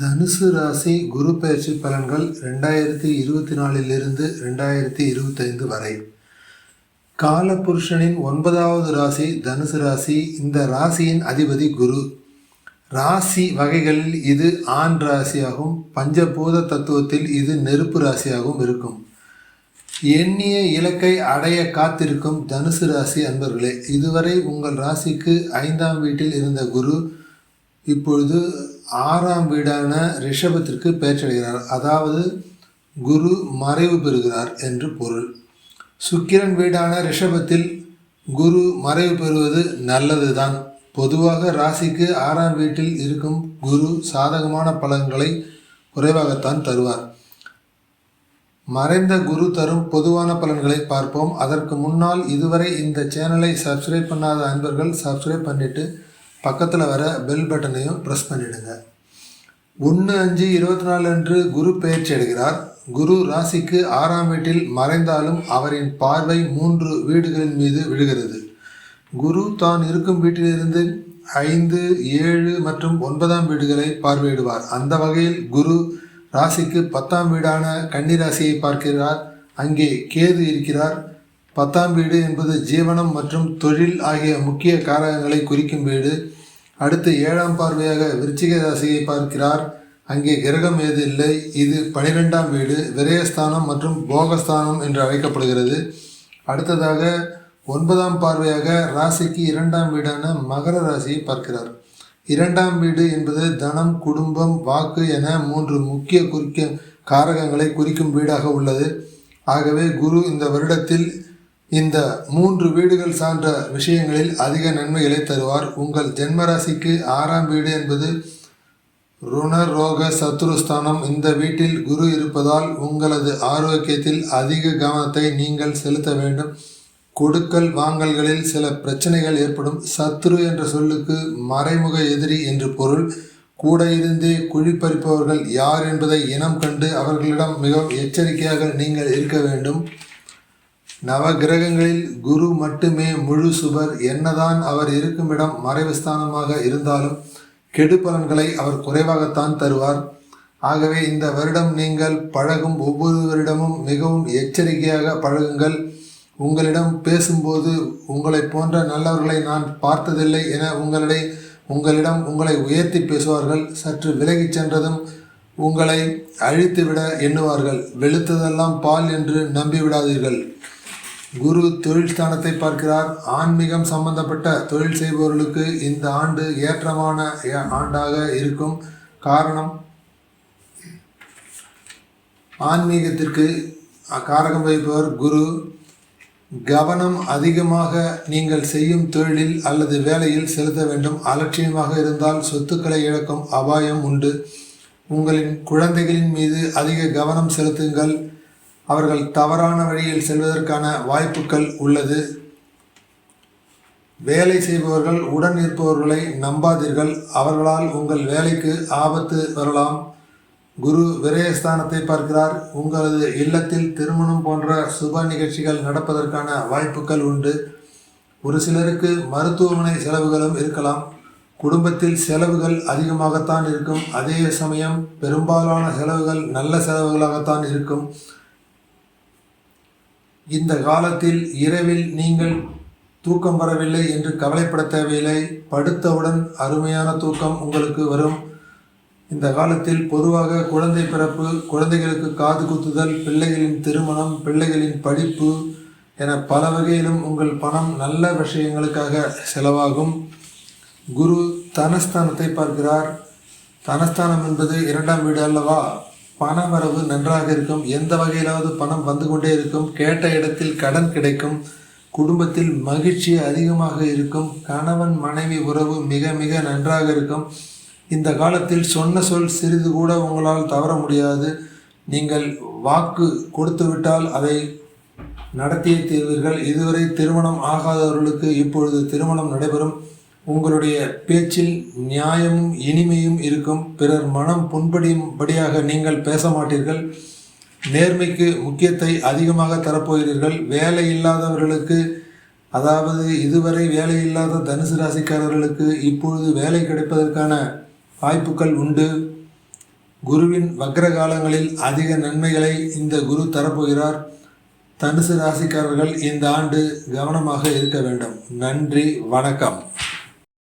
தனுசு ராசி குரு பெயர்ச்சி பலன்கள் ரெண்டாயிரத்தி இருபத்தி நாலிலிருந்து ரெண்டாயிரத்தி இருபத்தைந்து வரை. காலபுருஷனின் ஒன்பதாவது ராசி தனுசு ராசி இந்த ராசியின் அதிபதி குரு. ராசி வகைகளில் இது ஆண் ராசியாகவும் பஞ்சபூத தத்துவத்தில் இது நெருப்பு ராசியாகவும் இருக்கும். எண்ணிய இலக்கை அடைய காத்திருக்கும் தனுசு ராசி அன்பர்களே இதுவரை உங்கள் ராசிக்கு ஐந்தாம் வீட்டில் இருந்த குரு இப்பொழுது ஆறாம் வீடான ரிஷபத்திற்கு பேச்சடைகிறார். அதாவது குரு மறைவு பெறுகிறார் என்று பொருள். சுக்கிரன் வீடான ரிஷபத்தில் குரு மறைவு பெறுவது நல்லதுதான். பொதுவாக ராசிக்கு ஆறாம் வீட்டில் இருக்கும் குரு சாதகமான பலன்களை குறைவாகத்தான் தருவார். மறைந்த குரு தரும் பொதுவான பலன்களை பார்ப்போம். அதற்கு முன்னால் இதுவரை இந்த சேனலை சப்ஸ்கிரைப் பண்ணாத அன்பர்கள் சப்ஸ்கிரைப் பண்ணிவிட்டு பக்கத்தில் வர பெல் பட்டனையும் ப்ரெஸ் பண்ணிவிடுங்க ஒன்று அஞ்சு இருபத்தி நாலு அன்று குரு பயிற்சி எடுக்கிறார். குரு ராசிக்கு ஆறாம் வீட்டில் மறைந்தாலும் அவரின் பார்வை மூன்று வீடுகளின் மீது விழுகிறது. குரு தான் இருக்கும் வீட்டிலிருந்து ஐந்து ஏழு மற்றும் ஒன்பதாம் வீடுகளை பார்வையிடுவார். அந்த வகையில் குரு ராசிக்கு பத்தாம் வீடான கன்னி ராசியை பார்க்கிறார். அங்கே கேது இருக்கிறார். பத்தாம் வீடு என்பது ஜீவனம் மற்றும் தொழில் ஆகிய முக்கிய காரகங்களை குறிக்கும் வீடு. அடுத்து ஏழாம் பார்வையாக விருச்சிக ராசியை பார்க்கிறார். அங்கே கிரகம் ஏது இல்லை? இது பனிரெண்டாம் வீடு விரயஸ்தானம் மற்றும் போகஸ்தானம் என்று அழைக்கப்படுகிறது. அடுத்ததாக ஒன்பதாம் பார்வையாக ராசிக்கு இரண்டாம் வீடான மகர ராசியை பார்க்கிறார். இரண்டாம் வீடு என்பது தனம் குடும்பம் வாக்கு என மூன்று முக்கிய குறிக்க காரகங்களை குறிக்கும் வீடாக உள்ளது. ஆகவே குரு இந்த வருடத்தில் இந்த மூன்று வீடுகள் சார்ந்த விஷயங்களில் அதிக நன்மைகளை தருவார். உங்கள் ஜென்மராசிக்கு ஆறாம் வீடு என்பது ருண ரோக சத்ருஸ்தானம் இந்த வீட்டில் குரு இருப்பதால் உங்களது ஆரோக்கியத்தில் அதிக கவனத்தை நீங்கள் செலுத்த வேண்டும். கொடுக்கல் வாங்கல்களில் சில பிரச்சனைகள் ஏற்படும். சத்ரு என்ற சொல்லுக்கு மறைமுக எதிரி என்று பொருள். கூட இருந்தே குழிப்பறிப்பவர்கள் யார் என்பதை இனம் கண்டு அவர்களிடம் மிகவும் எச்சரிக்கையாக நீங்கள் இருக்க வேண்டும். நவ கிரகங்களில் குரு மட்டுமே முழு சுபர் என்னதான் அவர் இருக்குமிடம் மறைவுஸ்தானமாக இருந்தாலும் கெடு பலன்களை அவர் குறைவாகத்தான் தருவார். ஆகவே இந்த வருடம் நீங்கள் பழகும் ஒவ்வொருவரிடமும் மிகவும் எச்சரிக்கையாக பழகுங்கள். உங்களிடம் பேசும்போது உங்களை போன்ற நல்லவர்களை நான் பார்த்ததில்லை என உங்களிடை உங்களிடம் உங்களை உயர்த்தி பேசுவார்கள். சற்று விலகிச் சென்றதும் உங்களை அழித்துவிட எண்ணுவார்கள். வெளுத்ததெல்லாம் பால் என்று நம்பிவிடாதீர்கள். குரு தொழில் ஸ்தானத்தை பார்க்கிறார். ஆன்மீகம் சம்பந்தப்பட்ட தொழில் செய்பவர்களுக்கு இந்த ஆண்டு ஏற்றமான ஆண்டாக இருக்கும். காரணம் ஆன்மீகத்திற்கு காரகம் வைப்பவர் குரு. கவனம் அதிகமாக நீங்கள் செய்யும் தொழிலில் அல்லது வேலையில் செலுத்த வேண்டும். அலட்சியமாக இருந்தால் சொத்துக்களை இழக்கும் அபாயம் உண்டு. உங்களின் குழந்தைகளின் மீது அதிக கவனம் செலுத்துங்கள். அவர்கள் தவறான வழியில் செல்வதற்கான வாய்ப்புகள் உள்ளது. வேலை செய்பவர்கள் உடன் இருப்பவர்களை நம்பாதீர்கள். அவர்களால் உங்கள் வேலைக்கு ஆபத்து வரலாம். குரு விரயஸ்தானத்தை பார்க்கிறார். உங்களது இல்லத்தில் திருமணம் போன்ற சுப நிகழ்ச்சிகள் நடப்பதற்கான வாய்ப்புகள் உண்டு. ஒரு சிலருக்கு மருத்துவமனை செலவுகளும் இருக்கலாம். குடும்பத்தில் செலவுகள் அதிகமாகத்தான் இருக்கும். அதே சமயம் பெரும்பாலான செலவுகள் நல்ல செலவுகளாகத்தான் இருக்கும். இந்த காலத்தில் இரவில் நீங்கள் தூக்கம் வரவில்லை என்று கவலைப்பட தேவையில்லை. படுத்தவுடன் அருமையான தூக்கம் உங்களுக்கு வரும். இந்த காலத்தில் பொதுவாக குழந்தை பிறப்பு குழந்தைகளுக்கு காது குத்துதல் பிள்ளைகளின் திருமணம் பிள்ளைகளின் படிப்பு என பல வகையிலும் உங்கள் பணம் நல்ல விஷயங்களுக்காக செலவாகும். குரு தனஸ்தானத்தை பார்க்கிறார். தனஸ்தானம் என்பது இரண்டாம் வீடு அல்லவா? பண வரவு நன்றாக இருக்கும். எந்த வகையிலாவது பணம் வந்து கொண்டே இருக்கும். கேட்ட இடத்தில் கடன் கிடைக்கும். குடும்பத்தில் மகிழ்ச்சி அதிகமாக இருக்கும். கணவன் மனைவி உறவு மிக மிக நன்றாக இருக்கும். இந்த காலத்தில் சொன்ன சொல் சிறிது கூட உங்களால் தவற முடியாது. நீங்கள் வாக்கு கொடுத்துவிட்டால் அதை நடத்தியே தீர்வீர்கள். இதுவரை திருமணம் ஆகாதவர்களுக்கு இப்பொழுது திருமணம் நடைபெறும். உங்களுடைய பேச்சில் நியாயமும் இனிமையும் இருக்கும். பிறர் மனம் புண்படியும்படியாக நீங்கள் பேச மாட்டீர்கள். நேர்மைக்கு முக்கியத்தை அதிகமாக தரப்போகிறீர்கள். வேலை இல்லாதவர்களுக்கு அதாவது இதுவரை வேலை இல்லாத தனுசு ராசிக்காரர்களுக்கு இப்பொழுது வேலை கிடைப்பதற்கான வாய்ப்புகள் உண்டு. குருவின் வக்ர காலங்களில் அதிக நன்மைகளை இந்த குரு தரப்போகிறார். தனுசு ராசிக்காரர்கள் இந்த ஆண்டு கவனமாக இருக்க வேண்டும். நன்றி வணக்கம்.